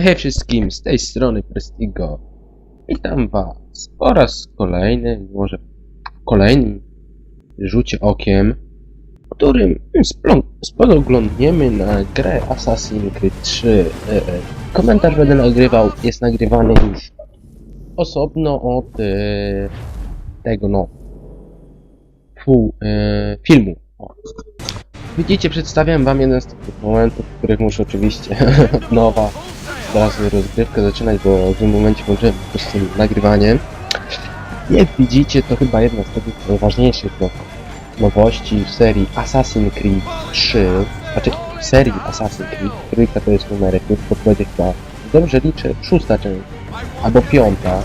Hej wszystkim, z tej strony Prestigo. Witam was po raz kolejny, może kolejnym rzucie okiem, w którym spoglądniemy na grę Assassin's Creed 3. E, e, Komentarz będę nagrywał, jest nagrywany już osobno od e, tego no e, filmu. Widzicie, przedstawiam wam jeden z tych momentów, w których muszę oczywiście nowa teraz rozgrywkę zaczynać, bo w tym momencie włączyłem po prostu nagrywanie. Jak widzicie, to chyba jedna z takich najważniejszych no, nowości w serii Assassin's Creed 3, znaczy w serii Assassin's Creed, trójka to jest numerek, więc będzie chyba, dobrze liczę, szósta część, albo piąta.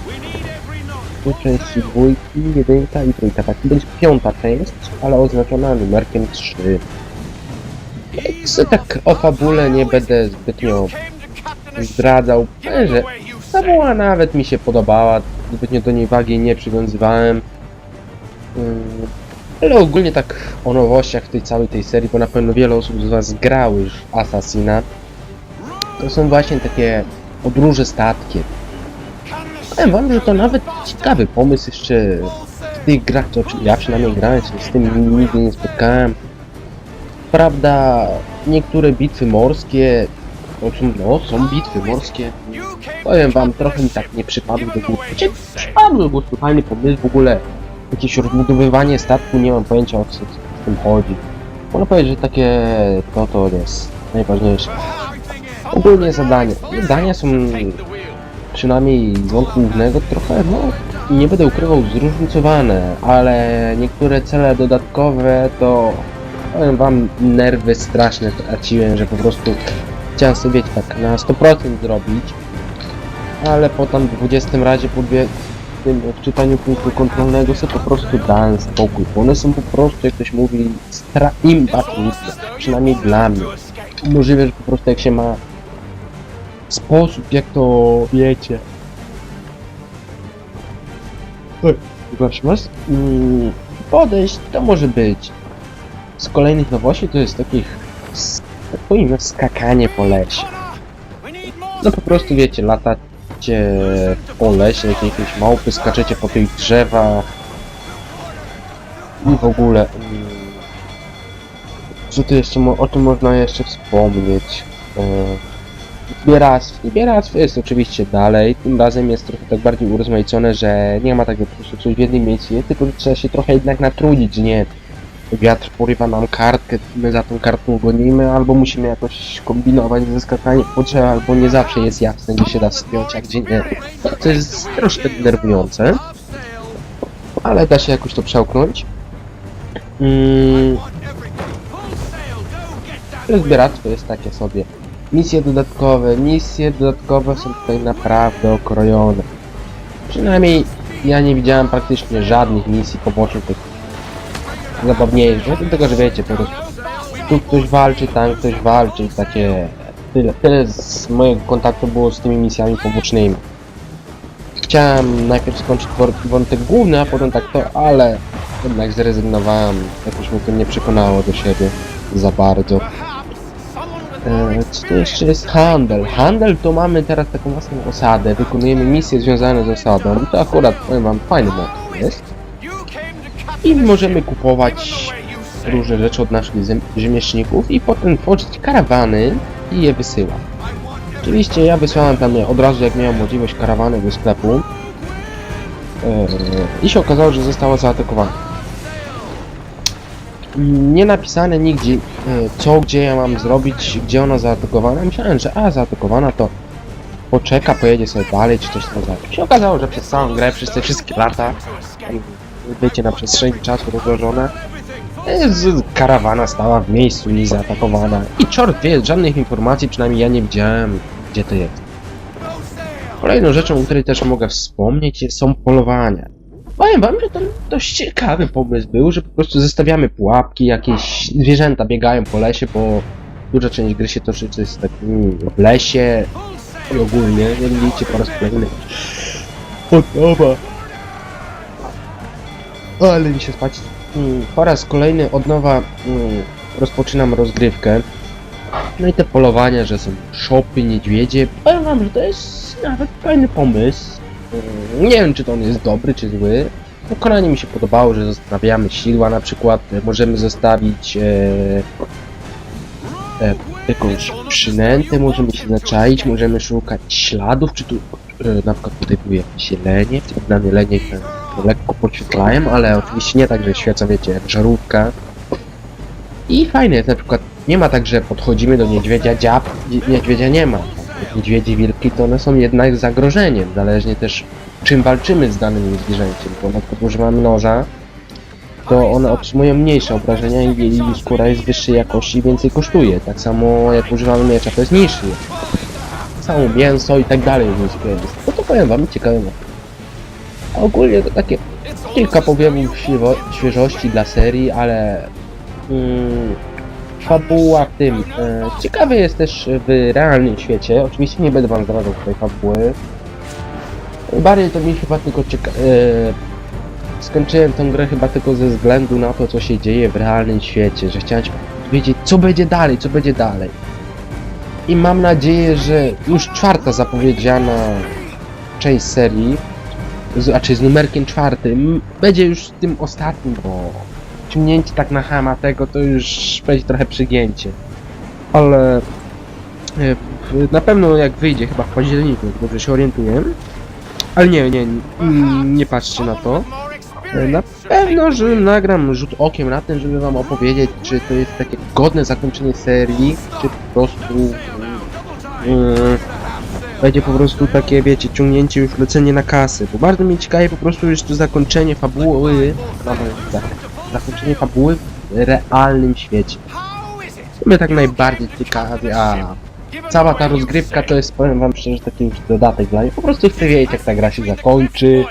Tu części dwójki, jedynka i trójka, tak, to będzie piąta część, ale oznaczona numerkiem 3. Więc tak o fabule nie będę zbytnio zdradzał, że fabuła nawet mi się podobała, zbytnio do niej wagi nie przywiązywałem. Ym, Ale ogólnie tak o nowościach tej całej tej serii, bo na pewno wiele osób z was grały już Assassina. To są właśnie takie podróże statkiem. Powiem wam, że to nawet ciekawy pomysł jeszcze w tych grach, przy- ja przynajmniej grałem się z tym nigdy nie spotkałem. Prawda, niektóre bitwy morskie o no, są bitwy morskie. Powiem wam, trochę mi tak nie przypadły do gustu. Znaczy, przypadły do gustu, fajny pomysł, w ogóle jakieś rozbudowywanie statku, nie mam pojęcia o co w tym chodzi. Można powiedzieć, że takie, to to jest najważniejsze. Ogólnie zadania. Zadania są, przynajmniej z wątku głównego, trochę, no, nie będę ukrywał, zróżnicowane, ale niektóre cele dodatkowe to, powiem wam, nerwy straszne traciłem, że po prostu chciałem sobie tak na 100% zrobić, ale po tam 20 razie po dwie, tym wczytaniu punktu kontrolnego sobie po prostu dałem spokój, bo one są po prostu, jak ktoś mówi, stra imba trudne, przynajmniej dla mnie. Możliwe, że po prostu jak się ma sposób, jak to wiecie. Oj, przepraszam was. Mm, podejść to może być. Z kolejnych nowości to jest takich tak powiem, skakanie po lesie. No po prostu wiecie, latacie po lesie, jak jakieś małpy, skaczecie po tych drzewach i w ogóle. mm, Co tu jeszcze, o czym można jeszcze wspomnieć? E, Zbieractwo. Zbieractwo jest oczywiście dalej, tym razem jest trochę tak bardziej urozmaicone, że nie ma takiego po prostu coś w jednym miejscu, tylko trzeba się trochę jednak natrudzić, nie wiatr porywa nam kartkę, my za tą kartką gonimy, albo musimy jakoś kombinować ze skakaniem po albo nie zawsze jest jasne, gdzie się da spiąć, a gdzie nie. To jest troszkę denerwujące, ale da się jakoś to przełknąć. Mm, zbieractwo jest takie sobie. Misje dodatkowe, misje dodatkowe są tutaj naprawdę okrojone. Przynajmniej ja nie widziałem praktycznie żadnych misji pobocznych tych zabawniejsze, dlatego że wiecie, po prostu tu ktoś walczy, tam ktoś walczy i takie tyle, tyle z mojego kontaktu było z tymi misjami pobocznymi. Chciałem najpierw skończyć wątek główny, a potem tak to, ale jednak zrezygnowałem, jakoś mnie to nie przekonało do siebie za bardzo. E, co to jeszcze jest handel? Handel to mamy teraz taką własną osadę, wykonujemy misje związane z osadą to akurat, powiem wam, fajny mod jest. I możemy kupować różne rzeczy od naszych zem- rzemieślników i potem tworzyć karawany i je wysyłam. Oczywiście ja wysłałem tam od razu jak miałem możliwość karawany do sklepu Eee, i się okazało, że została zaatakowana. Nie napisane nigdzie e, co, gdzie ja mam zrobić, gdzie ona zaatakowana. Myślałem, że a zaatakowana to poczeka, pojedzie sobie dalej, czy coś tam dalej. Się okazało, że przez całą grę, przez te wszystkie lata, wiecie, na przestrzeni czasu rozłożone, karawana stała w miejscu i zaatakowana. I czort wie, żadnych informacji, przynajmniej ja nie widziałem, gdzie to jest. Kolejną rzeczą, o której też mogę wspomnieć, są polowania. Powiem wam, że to dość ciekawy pomysł był, że po prostu zestawiamy pułapki, jakieś zwierzęta biegają po lesie, bo duża część gry się toczy z takim w lesie i ogólnie, nie widzicie po raz kolejny. Podoba. Ale mi się spać. Mm, Po raz kolejny od nowa mm, rozpoczynam rozgrywkę. No i te polowania, że są szopy, niedźwiedzie. Powiem wam, że to jest nawet fajny pomysł. Mm, Nie wiem, czy to on jest dobry, czy zły. No, Konanie mi się podobało, że zostawiamy sidła na przykład. Możemy zostawić e, e, jakąś przynętę, możemy się zaczaić, możemy szukać śladów, czy tu e, na przykład tutaj były jakieś jelenie, mnie lenie lekko podświetlają, ale oczywiście nie tak, że świeca, wiecie, żarówka. I fajne jest na przykład, nie ma tak, że podchodzimy do niedźwiedzia, dziab, niedźwiedzia nie ma. Niedźwiedzie wilki to one są jednak zagrożeniem, zależnie też czym walczymy z danym zwierzęciem, bo na przykład używamy noża, to one otrzymują mniejsze obrażenia i skóra jest wyższej jakości i więcej kosztuje. Tak samo jak używamy miecza, to jest niższy. Samo mięso i tak dalej. No to powiem wam, ciekawe. Ogólnie to takie kilka powiewów świeżo- świeżości dla serii, ale mm, fabuła w tym. E, ciekawy jest też w realnym świecie. Oczywiście nie będę wam zdradzał tutaj fabuły. Bardziej to mi chyba tylko cieka... E, skończyłem tę grę chyba tylko ze względu na to, co się dzieje w realnym świecie, że chciałem wiedzieć, co będzie dalej, co będzie dalej. I mam nadzieję, że już czwarta zapowiedziana część serii, znaczy z numerkiem czwartym, będzie już tym ostatnim, bo ciągnięcie tak na hama tego to już będzie trochę przygięcie. Ale e, na pewno jak wyjdzie, chyba w październiku, dobrze się orientuję. Ale nie, nie, nie, nie patrzcie na to. E, Na pewno, że nagram rzut okiem na tym, żeby wam opowiedzieć, czy to jest takie godne zakończenie serii, czy po prostu mm, będzie po prostu takie, wiecie, ciągnięcie już lecenie na kasy, bo bardzo mnie ciekawi po prostu już to zakończenie fabuły, zakończenie fabuły w realnym świecie. To mnie tak najbardziej ciekawi, a cała ta rozgrywka to jest, powiem wam szczerze, taki już dodatek dla mnie. Po prostu chcę wiedzieć, jak ta gra się zakończy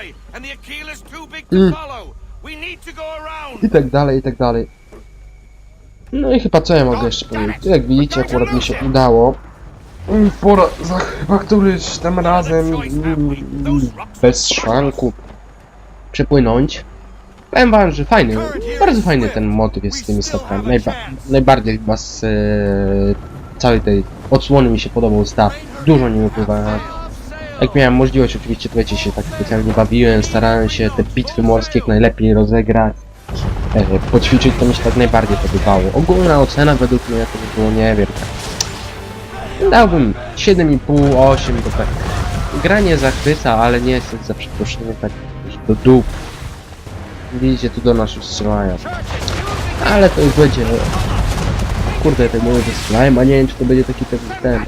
Mm. i tak dalej, i tak dalej. No i chyba co ja mogę jeszcze powiedzieć? Jak widzicie, akurat mi się udało. Pora za chyba któryś tam razem bez szwanku przepłynąć. Powiem wam, że fajny, bardzo fajny ten motyw jest z tymi statkami. Najba najbardziej chyba z e, całej tej odsłony mi się podobał staw. Dużo nie upływa. Jak miałem możliwość, oczywiście, wiecie, się tak specjalnie bawiłem, starałem się te bitwy morskie jak najlepiej rozegrać. E, poćwiczyć to mi się tak najbardziej podobało. Ogólna ocena według mnie to by było, nie wiem, tak. Dałbym 7,5, 8, to tak. Gra nie zachwyca, ale nie jest za przeproszeniem tak do dup. Widzicie, tu do nas już. Ale to już będzie... Kurde, te mówię, że strzelają, a nie wiem, czy to będzie taki ten... ten...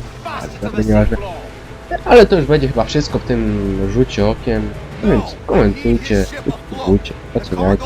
Ale to już będzie chyba wszystko w tym rzucie okiem. No więc komentujcie, subskrybujcie, oceniajcie.